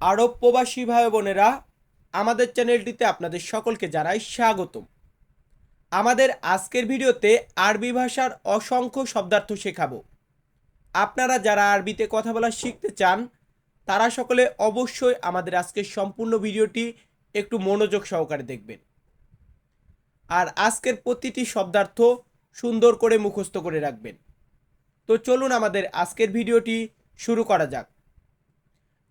আরব প্রবাসী ভাই বোনেরা, আমাদের চ্যানেলটিতে আপনাদের সকলকে জানাই স্বাগতম। আমাদের আজকের ভিডিওতে আরবি ভাষার অসংখ্য শব্দার্থ শেখাবো। আপনারা যারা আরবিতে কথা বলা শিখতে চান, তারা সকলে অবশ্যই আমাদের আজকের সম্পূর্ণ ভিডিওটি একটু মনোযোগ সহকারে দেখবেন। আর আজকের প্রতিটি শব্দার্থ সুন্দর করে মুখস্থ করে রাখবেন। তো চলুন আমাদের আজকের ভিডিওটি শুরু করা যাক।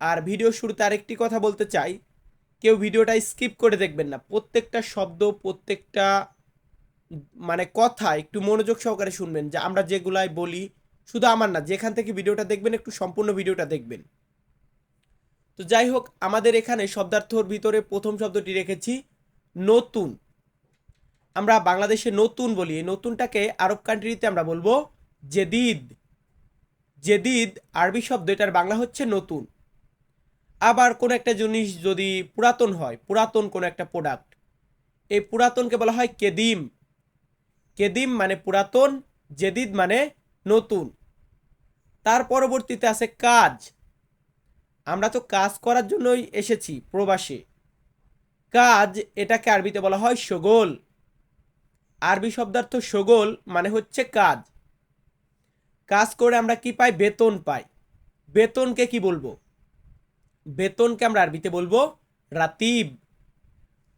আর ভিডিও শুরুতে আরেকটি কথা বলতে চাই। কেউ ভিডিওটা স্কিপ করে দেখবেন না। প্রত্যেকটা শব্দ, প্রত্যেকটা মানে কথা একটু মনোযোগ সহকারে শুনবেন। যে আমরা যেগুলাই বলি, শুধু আমার না, যেখান থেকে ভিডিওটা দেখবেন, একটু সম্পূর্ণ ভিডিওটা দেখবেন। তো যাই হোক, আমাদের এখানে শব্দার্থর ভিতরে প্রথম শব্দটি রেখেছি, নতুন। আমরা বাংলাদেশে নতুন বলি। এই নতুনটাকে আরব কান্ট্রিতে আমরা বলব, জেদিদ। জেদিদ আরবি শব্দ, এটার বাংলা হচ্ছে নতুন। আবার কোনো একটা জিনিস যদি পুরাতন হয়, পুরাতন কোনো একটা প্রোডাক্ট এই পুরাতনকে বলা হয় কেদিম। কেদিম মানে পুরাতন, জেদিদ মানে নতুন। তার পরবর্তীতে আছে কাজ। আমরা তো কাজ করার জন্যই এসেছি প্রবাসে। কাজ এটাকে আরবিতে বলা হয় সগোল। আরবি শব্দার্থ সগোল মানে হচ্ছে কাজ। কাজ করে আমরা কি পাই? বেতন পাই। বেতনকে কি বলব? বেতনকে আমরা আরবিতে বলব রাতিব।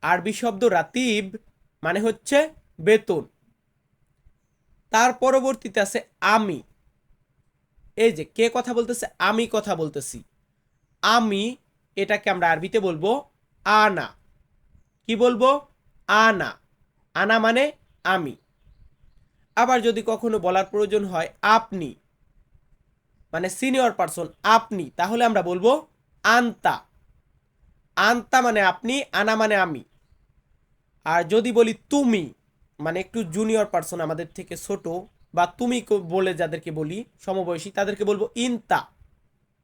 আরবি শব্দ রাতিব মানে হচ্ছে বেতন। তার পরবর্তীতে আছে আমি। এই যে কে কথা বলতেছে? আমি কথা বলতেছি। আমি এটাকে আমরা আরবিতে বলব আনা। কি বলব? আনা। আনা মানে আমি। আবার যদি কখনো বলার প্রয়োজন হয়, আপনি। মানে সিনিয়র পারসন, আপনি। তাহলে আমরা বলব আন্তা। আন্তা মানে আপনি, আনা মানে আমি। আর যদি বলি তুমি মানে একটু জুনিয়র পারসন আমাদের থেকে ছোট, বা তুমি বলে যাদেরকে বলি সমবয়সী, তাদেরকে বলব ইনতা।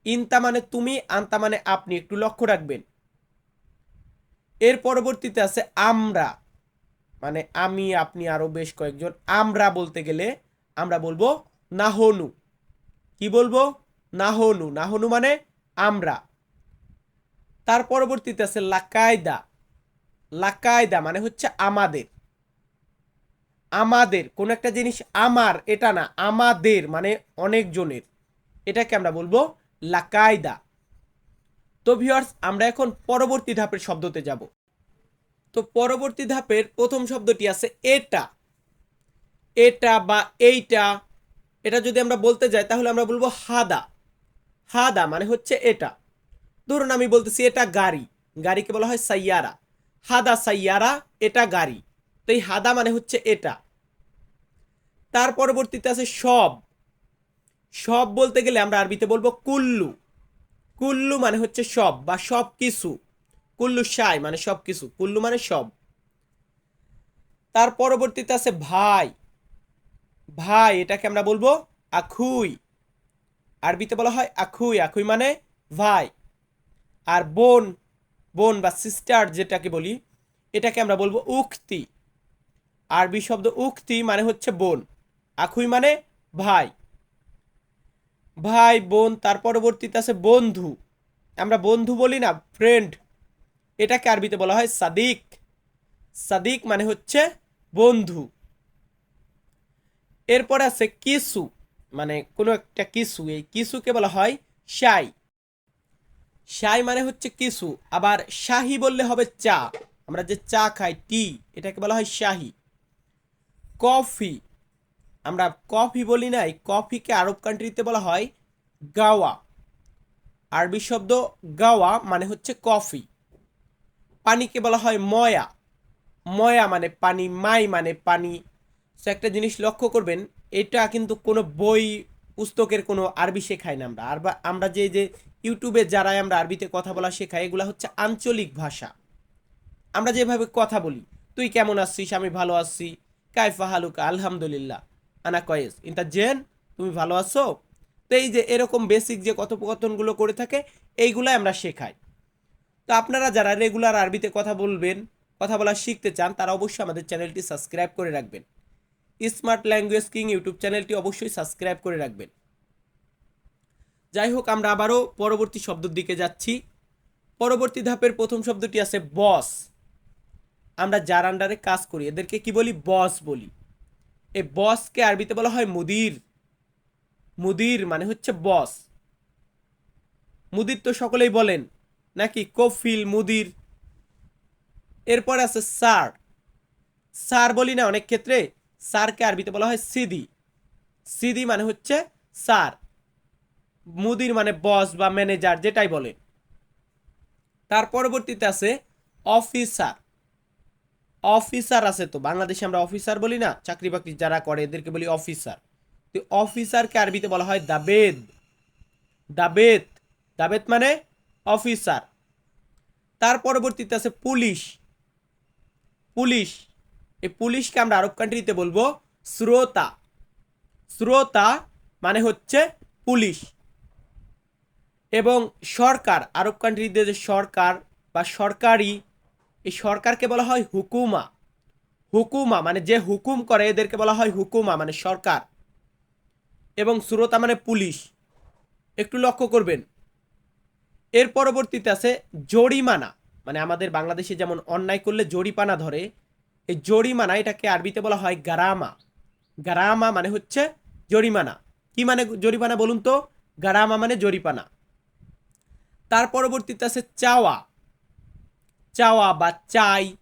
ইনতা মানে তুমি, আন্তা মানে আপনি, একটু লক্ষ্য রাখবেন। এর পরবর্তীতে আছে আমরা। মানে আমি, আপনি আরও বেশ কয়েকজন। আমরা বলতে গেলে আমরা বলব নাহনু। কি বলব? নাহনু। নাহনু মানে আমরা। তার পরবর্তীতে আছে লাকায়দা। লাকায়দা মানে হচ্ছে আমাদের। আমাদের, কোন একটা জিনিস আমার, এটা না, আমাদের মানে অনেকজনের। এটাকে আমরা বলব লাকায়দা। তো ভিউয়ার্স আমরা এখন পরবর্তী ধাপের শব্দতে যাব। তো পরবর্তী ধাপের প্রথম শব্দটি আছে এটা। এটা বা এইটা, এটা যদি আমরা বলতে যাই, তাহলে আমরা বলব হাদা। হাদা মানে হচ্ছে এটা। ধরুন আমি বলতেছি এটা গাড়ি। গাড়িকে বলা হয় সাইয়ারা। হাদা সাইয়ারা, এটা গাড়ি। তো এই হাদা মানে হচ্ছে এটা। তার পরবর্তীতে আছে সব। সব বলতে গেলে আমরা আরবিতে বলব কুল্লু। কুল্লু মানে হচ্ছে সব বা সব কিছু কুল্লু সাই মানে সব কিছু কুল্লু মানে সব। তার পরবর্তীতে আছে ভাই। ভাই, এটাকে আমরা বলব আখুই। আরবিতে বলা হয় আখুই। আখুই মানে ভাই। আর বোন বোন বা সিস্টার যেটাকে বলি, এটাকে আমরা বলব উক্তি। আরবি শব্দ উক্তি মানে হচ্ছে বোন। আখুই মানে ভাই। ভাই, বোন, তার পরবর্তীতে আছে বন্ধু। আমরা বন্ধু বলি না ফ্রেন্ড এটাকে আরবিতে বলা হয় সাদিক। সাদিক মানে হচ্ছে বন্ধু। এরপর আছে কিসু মানে কোনো একটা কিসু। এই কিসুকে বলা হয় শাই শাই মানে হচ্ছে কিছু, আবার শাহি বললে হবে চা। আমরা যে চা খাই, টি, এটাকে বলা হয় শাহি। কফি, আমরা কফি বলি না এই কফিকে আরব কান্ট্রিতে বলা হয় গাওয়া। আরবি শব্দ গাওয়া মানে হচ্ছে কফি। পানিকে বলা হয় ময়া। ময়া মানে পানি, মাই মানে পানি। সো একটা জিনিস লক্ষ্য করবেন, এটা কিন্তু কোনো বই, পুস্তকের কোনো আরবি শেখাই না আমরা। আর আমরা যে যে ইউটিউবে যারাই আমরা আরবিতে কথা বলা শেখাই, এগুলো হচ্ছে আঞ্চলিক ভাষা। আমরা যেভাবে কথা বলি, তুই কেমন আসছিস আমি ভালো আছি। কাইফা হালুকা? আলহামদুলিল্লাহ। আনা কয়েস? ইন্তা জেন? তুমি ভালো আছো? তো এই যে এরকম বেসিক যে কথোপকথনগুলো করে থাকে, এইগুলাই আমরা শেখাই। তো আপনারা যারা রেগুলার আরবিতে কথা বলবেন, কথা বলা শিখতে চান, তারা অবশ্যই আমাদের চ্যানেলটি সাবস্ক্রাইব করে রাখবেন। স্মার্ট ল্যাঙ্গুয়েজ কিং ইউটিউব চ্যানেলটি অবশ্যই সাবস্ক্রাইব করে রাখবেন। যাই হোক, আমরা আবারও পরবর্তী শব্দের দিকে যাচ্ছি। পরবর্তী ধাপের প্রথম শব্দটি আছে বস আমরা যার আন্ডারে কাজ করি। এদেরকে কি বলি? বস বলি। এই বসকে আরবিতে বলা হয় মুদির। মুদির মানে হচ্ছে বস মুদির তো সকলেই বলেন। নাকি? কফিল, মুদির। এরপর আছে স্যার স্যার বলি না, অনেক ক্ষেত্রে স্যারকে আরবিতে বলা হয় সিদি। সিদি মানে হচ্ছে স্যার। মুদির মানে বস বা ম্যানেজার যেটাই বলে। তার পরবর্তীতে আছে অফিসার অফিসার আছে তো, বাংলাদেশে আমরা অফিসার বলি না চাকরি বাকরি যারা করে এদেরকে বলি অফিসার তো অফিসারকে আরবিতে বলা হয় দাবেদ। দাবেদ। দাবেদ মানে অফিসার তার পরবর্তীতে আছে পুলিশ। পুলিশ। এই পুলিশকে আমরা আরব কান্ট্রিতে বলব শ্রোতা। শ্রোতা মানে হচ্ছে পুলিশ। এবং সরকার, আরব কান্ট্রিতে যে সরকার বা সরকারি, এই সরকারকে বলা হয় হুকুমা। হুকুমা মানে যে হুকুম করে, এদেরকে বলা হয় হুকুমা মানে সরকার। এবং শ্রোতা মানে পুলিশ। একটু লক্ষ্য করবেন। এর পরবর্তীতে আছে জরিমানা। মানে আমাদের বাংলাদেশে যেমন অন্যায় করলে জরিপানা ধরে, এই জরিমানা এটাকে আরবিতে বলা হয় গারামা। গারামা মানে হচ্ছে জরিমানা। কি মানে জরিমানা বলুন তো? গারামা মানে জরিপানা তার পরবর্তীতে আছে চাওয়া। চাওয়া বা চাই,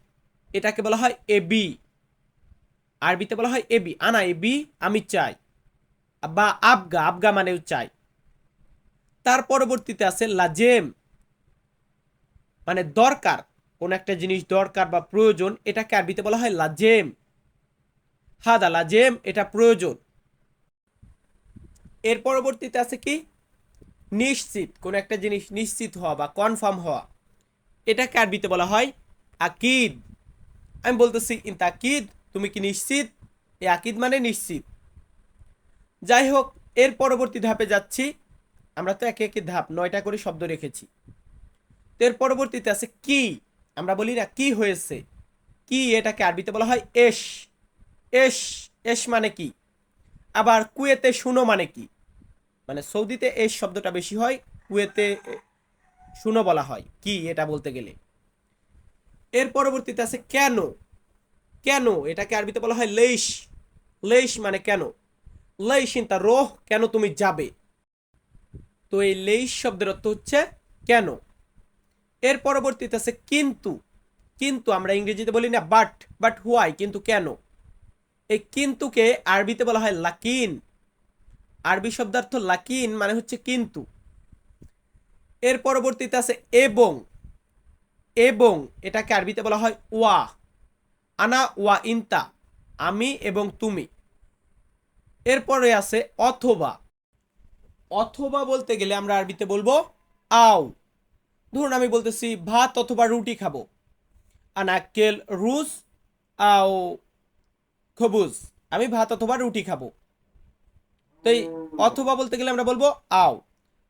এটাকে বলা হয় এবি আরবিতে বলা হয় এবি আনা এবি আমি চাই। বা আবগা আবগা মানেও চাই। তার পরবর্তীতে আছে লাজেম মানে দরকার। কোন একটা জিনিস দরকার বা প্রয়োজন, এটাকে আরবিতে বলা হয় লাজেম। হাদা, লাজেম, এটা প্রয়োজন। এর পরবর্তীতে আছে কি? নিশ্চিত, কোন একটা জিনিস নিশ্চিত হওয়া বা কনফার্ম হওয়া, এটাকে আরবিতে বলা হয় আকিদ। আমি বলতেছি, ইন তাকিদ, তুমি কি নিশ্চিত? এই আকিদ মানে নিশ্চিত। যাই হোক, এর পরবর্তী ধাপে যাচ্ছি। আমরা তো একে একে ধাপ, নয়টা করে শব্দ রেখেছি। তো এর পরবর্তীতে আছে কি? আমরা বলি না কি হয়েছে। কি এটাকে আরবিতে বলা হয় এস। এস এস মানে কি? আবার কুয়েতে শুনো মানে কি? মানে সৌদিতে এস শব্দটা বেশি হয়, কুয়েতে শুনো বলা হয়। কি এটা বলতে গেলে? এর পরবর্তীতে আছে কেন কেন এটাকে আরবিতে বলা হয় লেইশ। লেইশ মানে কেন লেইশ ইন্তা রোহ কেন তুমি যাবে। তো এই লেইশ শব্দের অর্থ হচ্ছে কেন এর পরবর্তীতে আছে কিন্তু। কিন্তু আমরা ইংরেজিতে বলি না বাট বাট হোয়াই কিন্তু কেন এই কিন্তুকে আরবিতে বলা হয় লাকিন। আরবি শব্দার্থ লাকিন মানে হচ্ছে কিন্তু। এর পরবর্তীতে আছে এবং। এবং এটাকে আরবিতে বলা হয় ওয়া। আনা ওয়া ইনতা। আমি এবং তুমি। এরপরে আছে অথবা। অথবা বলতে গেলে আমরা আরবিতে বলব আও। ধরুন আমি বলতেছি ভাত অথবা রুটি খাব। আনাকেল রুস আও খবুজ। আমি ভাত অথবা রুটি খাব। তো এই অথবা বলতে গেলে আমরা বলব আও।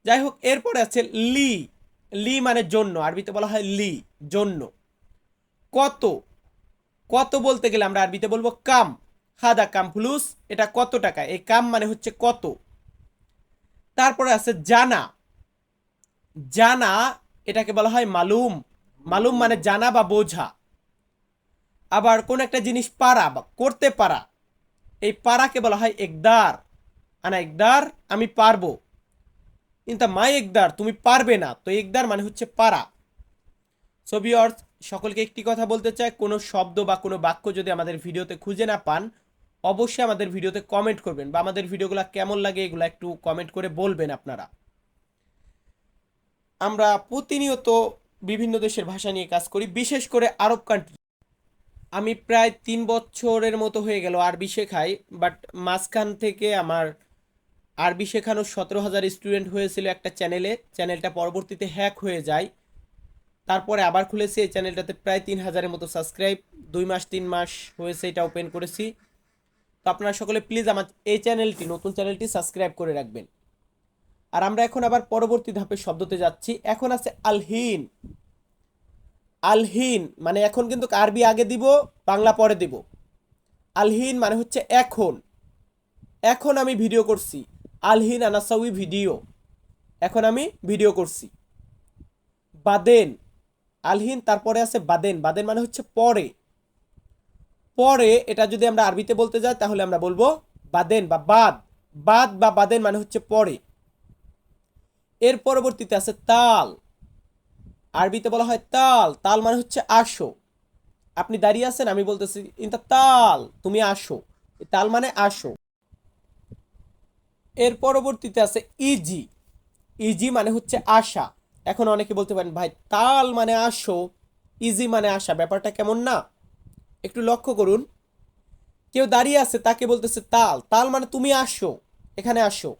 যাই হোক, এরপরে আছে লি। লি মানে জন্য, আরবিতে বলা হয় লি, জন্য। কত? কত বলতে গেলে আমরা আরবিতে বলব কাম। হাদা কাম ফ্লুস, এটা কত টাকা? এই কাম মানে হচ্ছে কত। তারপরে আছে জানা। জানা, এটাকে বলা হয় মালুম। মালুম মানে জানা বা বোঝা। আবার কোন একটা জিনিস পারা বা করতে পারা, এই পারাকে বলা হয় একদার। আনা একদার আমি পারব। কিন্তু মাই একদার, তুমি পারবে না। তো একদার মানে হচ্ছে পারা। ছবি অর্থ সকলকে একটি কথা বলতে চাই, কোনো শব্দ বা কোনো বাক্য যদি আমাদের ভিডিওতে খুঁজে না পান, অবশ্যই আমাদের ভিডিওতে কমেন্ট করবেন বা আমাদের ভিডিওগুলো কেমন লাগে এগুলো একটু কমেন্ট করে বলবেন আপনারা। আমরা প্রতিনিয়ত বিভিন্ন দেশের ভাষা নিয়ে কাজ করি, বিশেষ করে আরব কান্ট্রি আমি প্রায় তিন বছরের মতো হয়ে গেল আরবি শেখাই বাট মাঝখান থেকে আমার আরবি শেখানোর সতেরো হাজার স্টুডেন্ট হয়েছিল একটা চ্যানেলে চ্যানেলটা পরবর্তীতে হ্যাক হয়ে যায়। তারপরে আবার খুলেছি, এই চ্যানেলটাতে প্রায় তিন হাজারের মতো সাবস্ক্রাইব দুই মাস, তিন মাস হয়েছে, এটা ওপেন করেছি। তো আপনারা সকলে প্লিজ আমার এই চ্যানেলটি নতুন চ্যানেলটি সাবস্ক্রাইব করে রাখবেন। আর আমরা এখন আবার পরবর্তী ধাপের শব্দতে যাচ্ছি। এখন আছে আলহীন। আলহীন মানে এখন কিন্তু আরবি আগে দিব, বাংলা পরে দিব। আলহীন মানে হচ্ছে এখন। এখন আমি ভিডিও করছি। আলহিন আনাসাউই ভিডিও। এখন আমি ভিডিও করছি। বাদেন। আলহিন তারপরে আছে বাদেন। বাদেন মানে হচ্ছে পরে। পরে এটা যদি আমরা আরবিতে বলতে যাই, তাহলে আমরা বলব বাদেন বা বাদ। বাদ বা বাদেন মানে হচ্ছে পরে। এর পরবর্তীতে আছে তাল। আরবিতে বলা হয় তাল। তাল মানে হচ্ছে আসো। আপনি দাঁড়িয়ে আছেন, আমি বলতেছি, ইন্তা তাল, তুমি আসো। তাল মানে আসো। এর পরবর্তীতে আছে ইজি ইজি মানে হচ্ছে আশা। এখন অনেকে বলতে পারেন, ভাই তাল মানে আসো ইজি মানে আসা ব্যাপারটা কেমন না? একটু লক্ষ্য করুন। কেউ দাঁড়িয়ে আছে, তাকে বলতেছে তাল। তাল মানে তুমি আসো, এখানে আসো।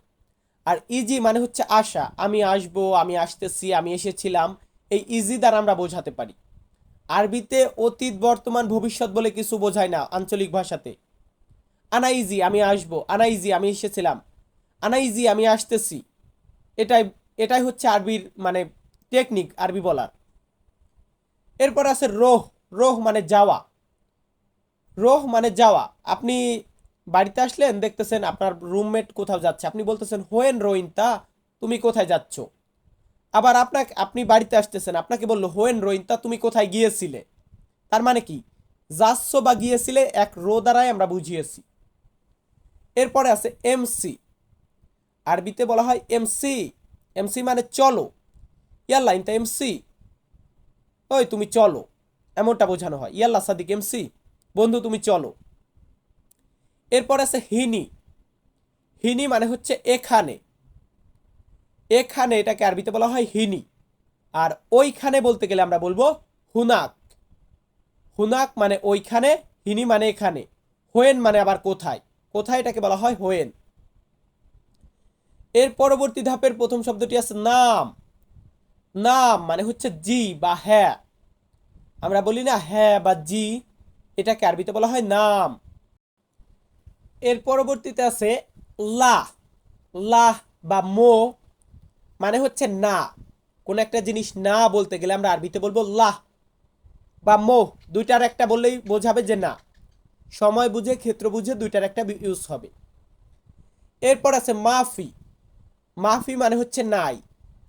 আর ইজি মানে হচ্ছে আশা। আমি আসব, আমি আসতেছি, আমি এসেছিলাম। এই ইজি দ্বারা আমরা বোঝাতে পারি। আরবিতে অতীত, বর্তমান, ভবিষ্যৎ বলে কিছু বোঝায় না আঞ্চলিক ভাষাতে। আনা ইজি আমি আসব। আনা ইজি আমি এসেছিলাম। আনা ইজি আমি আসতেছি। এটাই এটাই হচ্ছে আরবির মানে টেকনিক আরবি বলার। এরপর আছে রোহ রোহ মানে যাওয়া। রোহ মানে যাওয়া। আপনি বাড়িতে আসলেন, দেখতেছেন আপনার রুমমেট কোথাও যাচ্ছে। আপনি বলতেছেন, হোয়েন রোইনতা তুমি কোথায় যাচ্ছ? আবার আপনাকে, আপনি বাড়িতে আসতেছেন, আপনাকে বলল, হোয়েন রোইনতা তুমি কোথায় গিয়েছিলে? তার মানে কি? যাচ্ছ বা গিয়েছিলে, এক রো দ্বারাই আমরা বুঝিয়েছি। এরপরে আছে এমসি আরবিতে বলা হয় এমসি এমসি মানে চলো। ইয়াল্লা ইনতা এমসি ওই তুমি চলো, এমনটা বোঝানো হয়। ইয়াল্লা সাদিক এমসি বন্ধু তুমি চলো। এরপর আছে হিনি। হিনি মানে হচ্ছে এখানে। এখানে এটাকে আরবিতে বলা হয় হিনি। আর ওইখানে বলতে গেলে আমরা বলব হুনাক। হুনাক মানে ওইখানে, হিনি মানে এখানে। হোয়েন মানে আবার কোথায়? কোথায় এটাকে বলা হয় হোয়েন? এর পরবর্তী ধাপের প্রথম শব্দটি আছে নাম। নাম মানে হচ্ছে জি বা হ্যাঁ। আমরা বলি না হ্যাঁ বা জি, এটাকে আরবিতে বলা হয় নাম। এর পরবর্তীতে আছে লাহ। লাহ বা মো মানে হচ্ছে না। কোন একটা জিনিস না বলতে গেলে আমরা আরবিতে বলব লাহ বা মো। দুইটার একটা বললেই বোঝাবে যে না। সময় বুঝে, ক্ষেত্র বুঝে দুইটার একটা ইউজ হবে। এরপর আছে মাফি। মাফি মানে হচ্ছে নাই।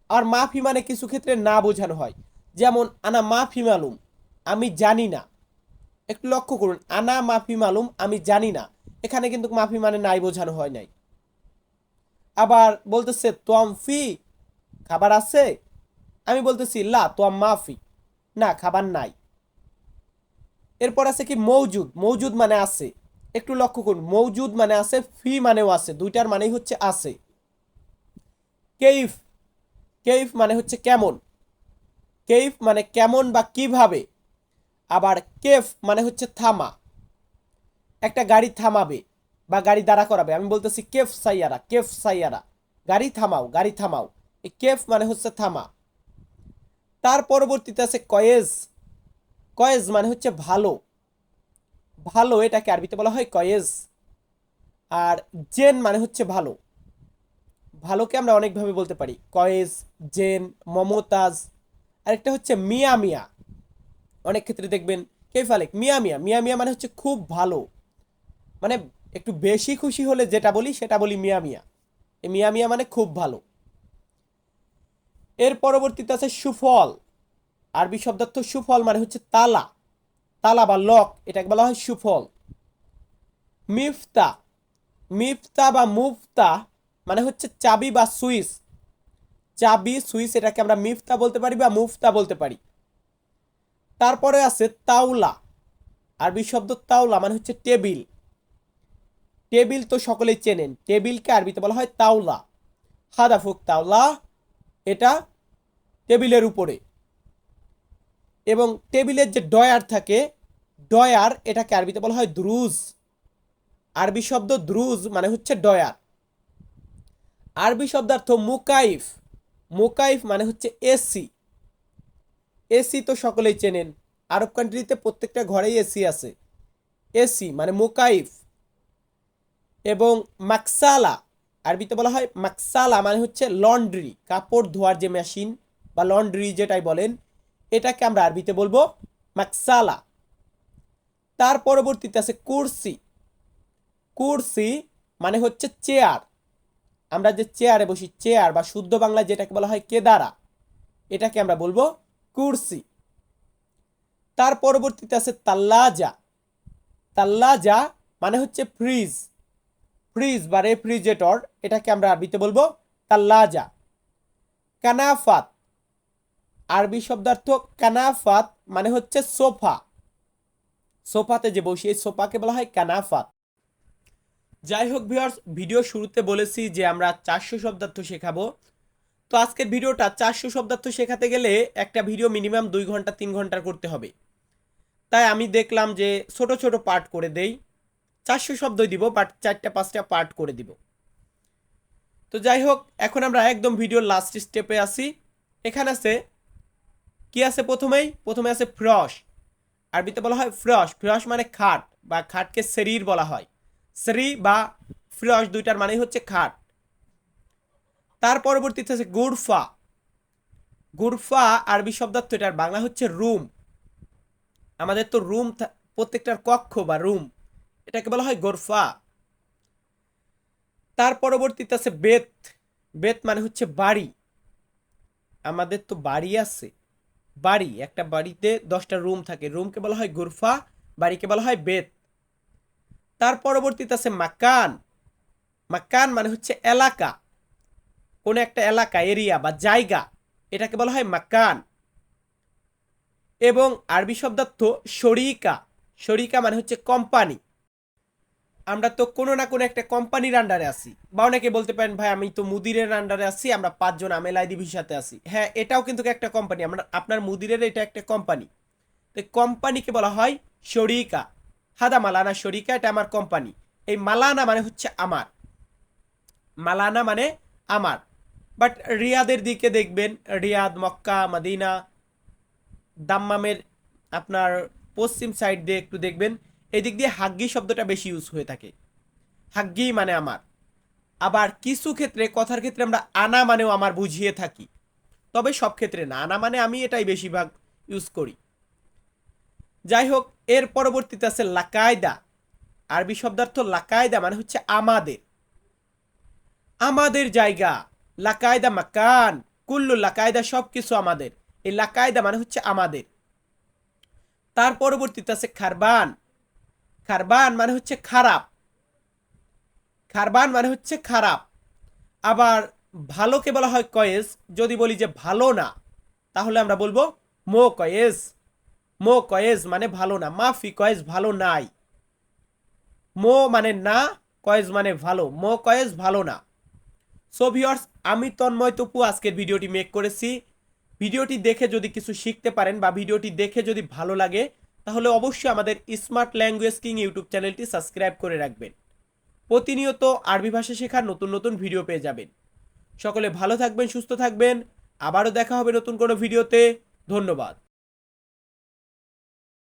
আর মাফি মানে কিছু ক্ষেত্রে না বোঝানো হয়। যেমন, আনা মাফি মালুম, আমি জানি না। একটু লক্ষ্য করুন, আনা মাফি মালুম, আমি জানি না। এখানে কিন্তু মাফি মানে নাই বোঝানো হয় নাই। আবার বলতেছে, তোয়াম ফি, খাবার আছে? আমি বলতেছি, লা, তোয়াম মাফি, না, খাবার নাই। এরপর আছে কি মৌজুদ মৌজুদ মানে আছে। একটু লক্ষ্য করুন মৌজুদ মানে আছে, ফি মানেও আছে, দুইটার মানেই হচ্ছে আছে। কেইফ কেইফ মানে হচ্ছে কেমন। কেইফ মানে কেমন বা কীভাবে, আবার কেফ মানে হচ্ছে থামা। একটা গাড়ি থামাবে বা গাড়ি দাঁড়া করাবে। আমি বলতেছি কেফ সাইয়ারা কেফ সাইয়ারা। গাড়ি থামাও গাড়ি থামাও। এই কেফ মানে হচ্ছে থামা। তার পরবর্তীতে আছে কয়েজ। কয়েজ মানে হচ্ছে ভালো। ভালো এটাকে আরবিতে বলা হয় কয়েজ। আর জেন মানে হচ্ছে ভালো। ভালোকে আমরা অনেকভাবে বলতে পারি। কয়েজ জেন, মমতাজ, আরেকটা হচ্ছে মিয়া মিয়া। অনেক ক্ষেত্রে দেখবেন কেফালেক মিয়া মিয়া। মিয়া মিয়া মানে হচ্ছে খুব ভালো। মানে একটু বেশি খুশি হলে যেটা বলি, সেটা বলি মিয়া মিয়া। এই মিয়া মিয়া মানে খুব ভালো। এর পরবর্তীতে আছে সুফল। আরবি শব্দার্থ সুফল মানে হচ্ছে তালা। তালা বা লক, এটাকে বলা হয় সুফল। মিফতা। মিফতা বা মুফতা মানে হচ্ছে চাবি বা সুইচ। চাবি, সুইচ এটাকে আমরা মিফতা বলতে পারি বা মুফতা বলতে পারি। তারপরে আছে তাওলা। আরবি শব্দ তাওলা মানে হচ্ছে টেবিল। টেবিল তো সকলেই চেনেন। টেবিলকে আরবিতে বলা হয় তাওলা। হাদাফুক তাওলা, এটা টেবিলের উপরে। এবং টেবিলের যে ডয়ার থাকে, ডয়ার এটাকে আরবিতে বলা হয় দ্রুজ। আরবি শব্দ দ্রুজ মানে হচ্ছে ডয়ার। আরবি শব্দার্থ মুকাইফ। মুকাইফ মানে হচ্ছে এসি। এসি তো সকলেই চেনেন। আরব কান্ট্রিতে প্রত্যেকটা ঘরেই এসি আছে। এসি মানে মুকাইফ। এবং মাকসালা, আরবিতে বলা হয় মাকসালা মানে হচ্ছে লন্ড্রি, কাপড় ধোয়ার যে মেশিন বা লন্ড্রি যেটাই বলেন, এটাকে আমরা আরবিতে বলব মাকসালা। তার পরবর্তীতে আছে কুরসি। কুরসি মানে হচ্ছে চেয়ার। আমরা যে চেয়ারে বসি চেয়ার বা শুদ্ধ বাংলায় যেটাকে বলা হয় কেদারা, এটাকে আমরা বলব কুরসি। তার পরবর্তীতে আছে তাল্লাজা। তাল্লাজা মানে হচ্ছে ফ্রিজ ফ্রিজ বা রেফ্রিজারেটর এটাকে আমরা আরবিতে বলব তাল্লাজা। কানাফাত। আরবি শব্দার্থ কানাফাত মানে হচ্ছে সোফা। সোফাতে যে বসি, এই সোফাকে বলা হয় কানাফাত। যাই হোক ভিউয়ার্স, ভিডিও শুরুতে বলেছি যে আমরা চারশো শব্দার্থ শেখাবো। তো আজকের ভিডিওটা চারশো শব্দার্থ শেখাতে গেলে একটা ভিডিও মিনিমাম দুই ঘণ্টা, তিন ঘণ্টার করতে হবে। তাই আমি দেখলাম যে ছোট ছোট পার্ট করে দেই। চারশো শব্দ দিব বাট চারটা, পাঁচটা পার্ট করে দিব। তো যাই হোক এখন আমরা একদম ভিডিওর লাস্ট স্টেপে আসি এখানে আছে, কি আছে প্রথমেই? প্রথমে আছে ফ্রস আরবিতে বলা হয় ফ্রস ফ্রস মানে খাট, বা খাটকে শরীর বলা হয়। শরী বা ফ্রস দুইটার মানেই হচ্ছে খাট। তার পরবর্তীতে আছে গুরফা। গুরফা আরবি শব্দার্থ এটার বাংলা হচ্ছে রুম। আমাদের তো রুম প্রত্যেকটার কক্ষ বা রুম, এটাকে বলা হয় গোরফা। তার পরবর্তীতে আছে বেত। বেত মানে হচ্ছে বাড়ি। আমাদের তো বাড়ি আছে। বাড়ি, একটা বাড়িতে দশটা রুম থাকে। রুমকে বলা হয় গুরফা, বাড়িকে বলা হয় বেত। তার পরবর্তীতে আছে মাকান। মাকান মানে হচ্ছে এলাকা। কোন একটা এলাকা, এরিয়া বা জায়গা, এটাকে বলা হয় মাকান। এবং আরবি শব্দার্থ শরিকা। শরিকা মানে হচ্ছে কোম্পানি। আমরা তো কোনো না কোনো একটা কোম্পানির আন্ডারে আছি। বা অনেকে বলতে পারেন, ভাই, আমি তো মুদিরের আন্ডারে আছি, আমরা পাঁচজন আমেল আইডিবির সাথে আছি। হ্যাঁ এটাও কিন্তু একটা কোম্পানি। আমরা, আপনার মুদিরের এটা একটা কোম্পানি। তো কোম্পানিকে বলা হয় শরিকা। হাদা মালানা শরিকা, এটা আমার কোম্পানি। এই মালানা মানে হচ্ছে আমার। মালানা মানে আমার। বাট রিয়াদের দিকে দেখবেন, রিয়াদ, মক্কা, মাদিনা, দাম্মামের আপনার পশ্চিম সাইড দিয়ে একটু দেখবেন, এদিক দিয়ে হাগ্গি শব্দটা বেশি ইউজ হয়ে থাকে। হাগ্গি মানে আমার। আবার কিছু ক্ষেত্রে, কথার ক্ষেত্রে আমরা আনা মানেও আমার বুঝিয়ে থাকি। তবে সব ক্ষেত্রে না, আনা মানে আমি এটাই বেশিরভাগ ইউজ করি। যাই হোক এর পরবর্তীতে আছে লাকায়দা। আরবি শব্দার্থ লাকায়দা মানে হচ্ছে আমাদের। আমাদের জায়গা, লাকায়দা মাকান, কুল্লু লাকায়দা সব কিছু আমাদের। এই লাকায়দা মানে হচ্ছে আমাদের। তার পরবর্তীতে আছে খারবান। খারবান মানে হচ্ছে খারাপ। খারবান মানে হচ্ছে খারাপ। আবার ভালোকে বলা হয় কয়েস। যদি বলি যে ভালো না, তাহলে আমরা বলব মো কয়েস। মো কয়েজ মানে ভালো না, মাফি কয়েজ ভালো নাই। মো মানে না, কয়েজ মানে ভালো, মো কয়েজ ভালো না। সো ভিওর্স আমি তন্ময় তপু, আজকের ভিডিওটি মেক করেছি। ভিডিওটি দেখে যদি কিছু শিখতে পারেন বা ভিডিওটি দেখে যদি ভালো লাগে, তাহলে অবশ্যই আমাদের স্মার্ট ল্যাঙ্গুয়েজ কিং ইউটিউব চ্যানেলটি সাবস্ক্রাইব করে রাখবেন। প্রতিনিয়ত আরবি ভাষা শেখার নতুন নতুন ভিডিও পেয়ে যাবেন। সকলে ভালো থাকবেন, সুস্থ থাকবেন। আবারও দেখা হবে নতুন কোনো ভিডিওতে ধন্যবাদ।